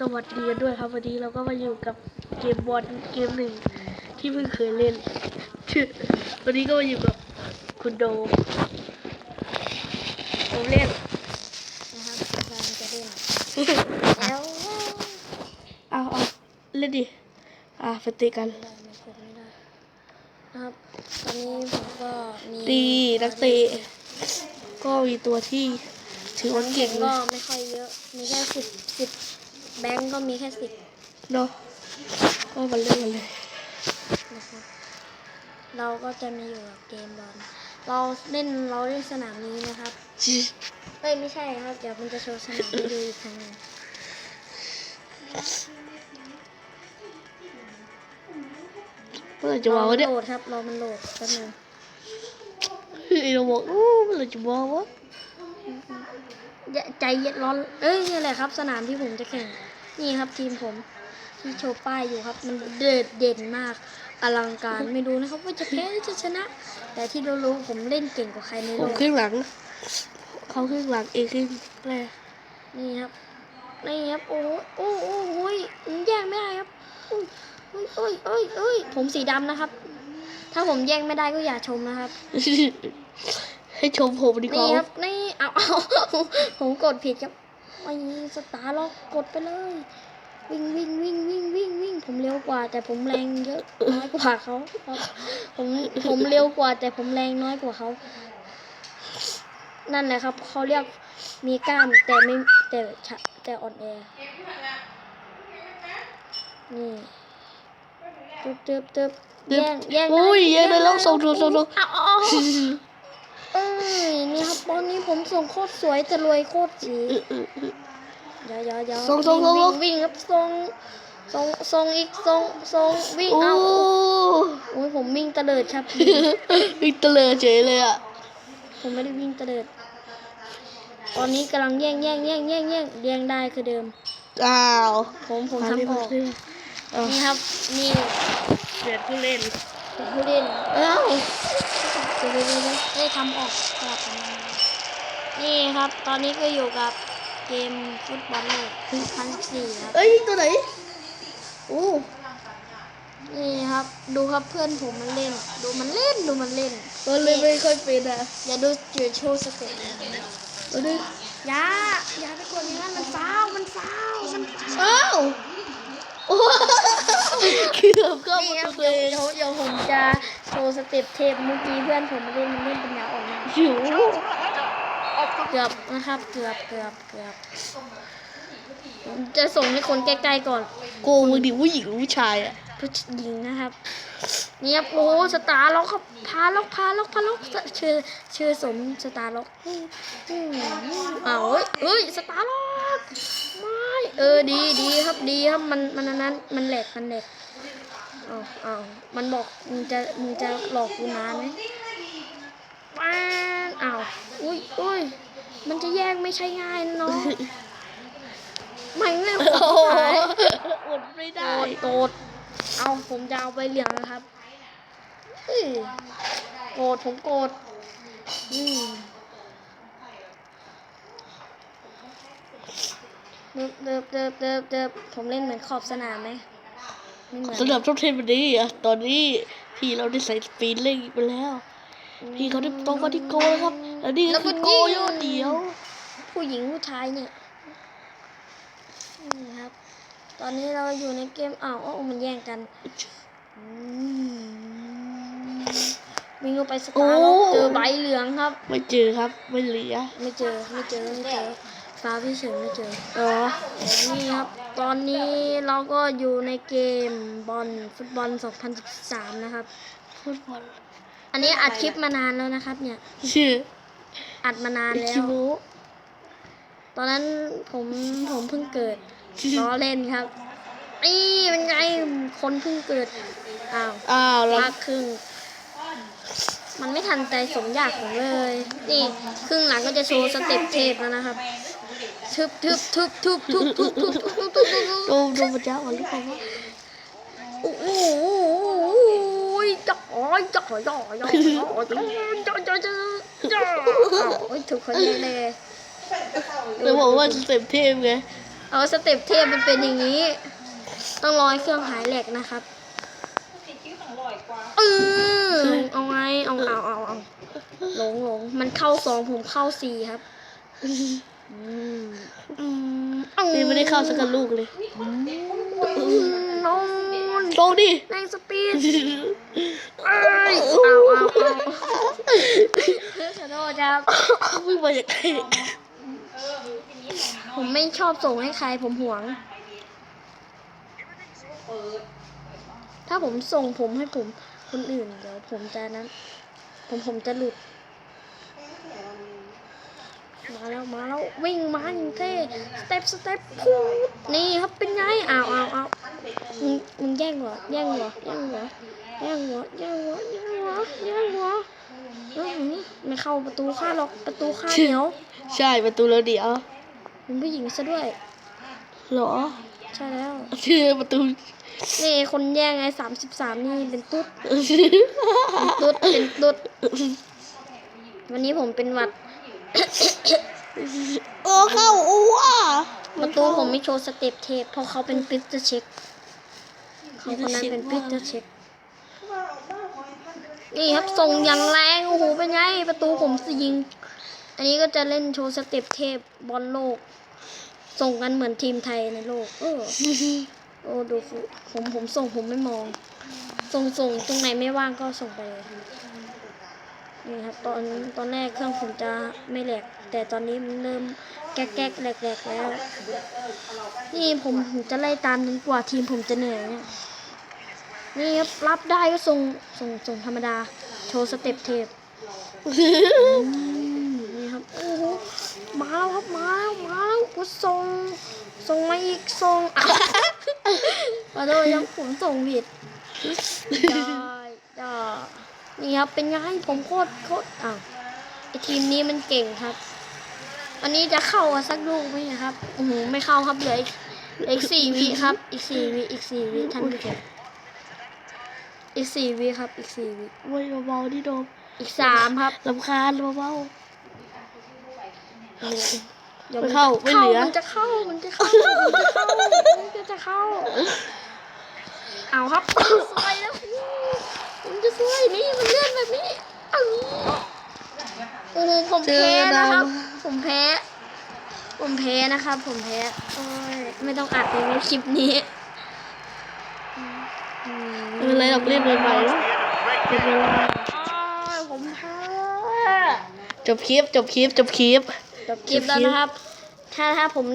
สวัสดีกันด้วยครับ วันนี้เราก็มาอยู่กับเกมบอลเกมหนึ่งที่เพิ่งเคยเล่น วันนี้ก็มาอยู่กับคุณโดมผมเล่นนะครับกำลังจะเล่นแล้วเอาเอาเล่นดิ อะไปตีกันไม่ได้มันกดไม่ได้นะครับตอนนี้ผมก็มีตีนักเตะก็มีตัวที่ถือว่าเก่งก็นะไม่ค่อยเยอะ มีแค่สิบสิบ แบงก์ก็มีแค่สิบเนาะก็มาเล่นกันเลยนะครับเราก็จะมาอยู่กับเกมบอลเราเล่นเราเล่นสนามนี้นะครับเอ้ยไม่ใช่ครับ เดี๋ยวมันจะโชว์สนามให้ดูอีกครั้งหนึงเมื่อไหร่จะวางวะเนี่ยโหลดครับรอมันโหลดแป๊บนึงไอ้เราบอกโอ้เมื่อไหร่จะวางวะอย่า ใจเย็นร้อน เอ้ยนี่แหละครับ สนามที่ผมจะแข่ง นี่ครับทีมผมที่โชว์ป้ายอยู่ครับ มันเด่นเด่นมากอลังการไม่รู้นะครับ ว่าจะแพ้หรือจะชนะ แต่ที่รู้ๆผมเล่นเก่งกว่าใครในผโลมกครึ่งหลัง เขาครึ่งหลังเองครึ่งแรกนี่ครับนี่ครับโอ้โหโอ้โหโอ้โหแย่งไม่ได้ครับอุ้ยอุ้ยอุ้ยอุ้ยอุ้ยผมสีดำนะครับ ถ้าผมแย่งไม่ได้ก็อย่าชมนะครับ ให้ชมผมดีกนี่ว่าครับนี่เอาเอาผมกดผิดครับไอ้สตาร์ล็อกกดไปเลย วิ่งวิ่งวิ่งวิ่งวิ่งวิ่งผมเร็วกว่า แต่ผมแรงเยอะน้อยกว่าเขาครับผมผมเร็วกว่า แต่ผมแรงน้อยกว่าเขานั่นแหละครับเขาเรียกมีกล้ามแต่ไม่แต่ฉะแต่อ่อนแอนี่ตึ๊บตึ๊บตึ๊บแย่งแย่งได้อุ้ยแย่งได้แล้วส่งส่งส่งส่ นี่ครับตอนนี้ผมส่งโคตรสวยแต่รวยโคตรจีเดี๋ยวเดี๋ยวเดี๋ยวส่งส่งส่ง วิ่งวิ่งครับส่งส่งส่งอีกส่งส่งวิ่งโอ้เอาโอ้ยผมวิ่งเตลิดครับวิ่งเตลิดเฉยเลยอะผมไม่ได้วิ่งเตลิดตอนนี้กำลังแย่งแย่งแย่งแย่งแย่งแย่งได้คือเดิม อ้าวผมผมมาทำอเล่อนกมาเล่นเอานี่ครับนี่เปลี่ยนผู้เล่นเป็นผู้เล่นเอ้าเดี๋ยวเดี๋ยวเดี๋ยวได้ทำออกกลับมานี่ครับ ตอนนี้ก็อยู่กับเกมฟุตบอลโลก2014ครับ เอ้ยตัวไหนโอ้นี่ครับ ดูครับเพื่อนผมมันเล่น ดูมันเล่นดูมันเล่นตัวเลยไม่ค่อยเป็นอะอย่าดูจืดโชว์สเต็ปตัวนี้อย่าอย่าไปกดอย่างนั้นมันฟาวมันฟาวมันฟาวล์อ้าวโอ้เกือบเข้านี่ประตูเดี๋ตัยเองเดี๋ยวผมจะ ว์สเต็ปเทปเมื่อกี้เพื่อนผมเล่นมันเล่นเป็นยาอ่อนมากหิวเกือบนะครับ เกือบเกือบเกือบจะส่งให้คนใกล้ๆก่อนโกงมึงดิผู้หญิงผู้ชายอะผู้หญิงนะครับเนี่ครับโอ้สตาร์ล็อกครับพาล็อกพาล็อกพาล็อกชื่อชื่อสมสตาร์ล็อกอืมอืมอ้าเฮ้ยเฮ้ยสตาร์ล็อกไม่เออดีดีครับดีครับมันมันนั้นมันแหลกมันแหลก อ้าวอ้าวมันบอกมึงจะมึงจะหลอกกูนานไหมว้างอ้าวอุ้ยอุ้ยมันจะแยกไม่ใช่ง่ายนะน้องไม่ไม่โหโอ้โหดหายอดไม่โตได้ดโตดเอาผมจะเอาไปเหลืองนะครับเอ้ยโกรธผมโกรธอืมเดิบเดิบเดิบเดิบเดิบผมเล่นเหมือนขอบสนามไหมไม่เหมือน สำหรับทุกเทปวันนี้อะตอนนี้พี่เราได้ใส่สปีนเล่นไปแล้ว พี่เขาได้ตรงมาที่โกแล้วครับ แล้วนี่ก็คือโกโยอดเดียว ผู้หญิงผู้ชายเนี่ยนี่ครับ ตอนนี้เราอยู่ในเกมอ้าวอ้าวมันแย่งกันอืมวิ่งเข้าไปสตาร์ล็อกเจอใบเหลืองครับ ไม่เจอครับ ไม่เหลือ ไม่เจอ ไม่เจอ ไม่เจอ ฟ้าพี่เฉยไม่เจออ๋อนี่ครับ ตอนนี้เราก็อยู่ในเกมบอลฟุตบอล 2013 นะครับ ฟุตบอล อันนี้อัดคลิปมานานแล้วนะครับ เนี่ย ชื่อ อัดมานานแล้คิวโมตอนนั้นผมผมเพิ่งเกิดล้อเล่นครับนี่เป็นไง คนเพิ่งเกิด อ้าว อ้าวเราลากครึ่งมันไม่ทันใจสมอยากผมเลย นี่ ครึ่งหลังก็จะโชว์สเต็ปเทพแล้วนะครับ ทึบทึบทึบทึบทึบทึบทึบทึบทึบทึบทึบโดมโดมพระเจ้าอ่อนหรือเปล่าวะโอ้โหจ่อจ่อจ่อจ่อจ่อจ่อจ่อจ่อจ่อจ่อโอ้ยถูกคนแย่เลยเลยบอกว่าสเต็ปเทพไงเอาสเต็ปเทพมันเป็นอย่างนี้ ต้องรอให้เครื่องหายแหลกนะครับเออเอาไงเอาเอาเอาเอาหลงหลงมันเข้าสองผมเข้าสี่ครับอืมอืมเอา นี่ไม่ได้เข้าสักกับลูกเลยนอนลงดิแรงสปีดเอ้ยเอาเอาเอาขอโทษครับวิ่งมาจากไหนผมไม่ชอบส่งให้ใครผมหวง ถ้าผมส่งผมให้ผมคนอื่นเดี๋ยวผมจะนั้น ผมผมจะหลุดมา แล้วมาแล้ววิ่งมาอย่างเท่สเต็ปสเต็ปพูดนี่ครับเป็นไงอ้าวอ้าวอ้าวมึงมึงแย่งเหรอแย่งเหรอแย่งเหรอแย่งเหรอแย่งเหรอแย่งเหรอแย่งเหรออื้อหือไม่เข้าประตูข้าหรอกประตูข้าเหนียวใช่ประตูแล้วเดี๋ยวเป็นผู้หญิงซะด้วยเหรอใช่แล้วชื่อประตูนี่คนแย่งไงสามสิบสามนี่เป็นตุ๊ดเป็นตุ๊ดเป็นตุ๊ดวันนี้ผมเป็นหวัด โอ้เข้าอ้วประตูผมไม่โชว์สเต็ปเทปเพราะเขาเป็นปิสเตอร์เช็คเขาคนนั้นเป็นปิสเตอร์เช็คนี่ครับส่งอย่างแรงโอ้โหเป็นไงประตูผมสยิง อันนี้ก็จะเล่นโชว์สเต็ปเทปบอลโลก ส่งกันเหมือนทีมไทยในโลก เออโอ้ดูฟุผมผมส่งผมไม่มอง ส่งส่งตรงไหนไม่ว่างก็ส่งไปเลยนี่ครับตอนตอนแรกเครื่องผมจะไม่แหลก แต่ตอนนี้มันเริ่มแก๊กแก๊กแหลกแลกแล้ว นี่ผมผมจะไล่ตามจนกว่าทีมผมจะเหนื่อยเนี่ยนี่ครับรับได้ก็ส่งส่งส่งธรรมดา โชว์สเต็ปเทปนี่ครับโอ้โหมาแล้วครับมาแล้วมาแล้วกูส่งส่งมาอีกส่งอะโทษยังผมส่งผิดได้ได้นี่ครับเป็นไงผมโคตรโคตรอ้าวไอทีมนี้มันเก่งครับ อันนี้จะเข้าอะสักลูกไหมนะครับโอ้โหไม่เข้าครับเหลืออีกเหลืออีกสี่วิครับ อีกสี่วิอีกสี่วิท่านผู้ชมอีกสี่วิครับ อีกสี่วิไว้เบาๆดิโดมอีกสามครับลำคาญเบาเดี๋ยวไม่เข้าไม่เหลือ มันจะเข้ามันจะเข้ามันจะเข้ามันจะเข้า เอาครับสวยแล้วมันจะสวยนี่มันเลื่อนแบบนี้เอาโอ้โหผมแพ้นะครับ ผมแพ้ ผมแพ้นะครับผมแพ้โอ้ยไม่ต้องอัดเลยในคลิปนี้อืมๆไม่เป็นไรหรอกเล่นใหม่ๆแล้วเล่นเวลาโอ้ยผมแพ้จบคลิปจบคลิปจบคลิปจบคลิปแล้วนะครับ ถ้าถ้าผม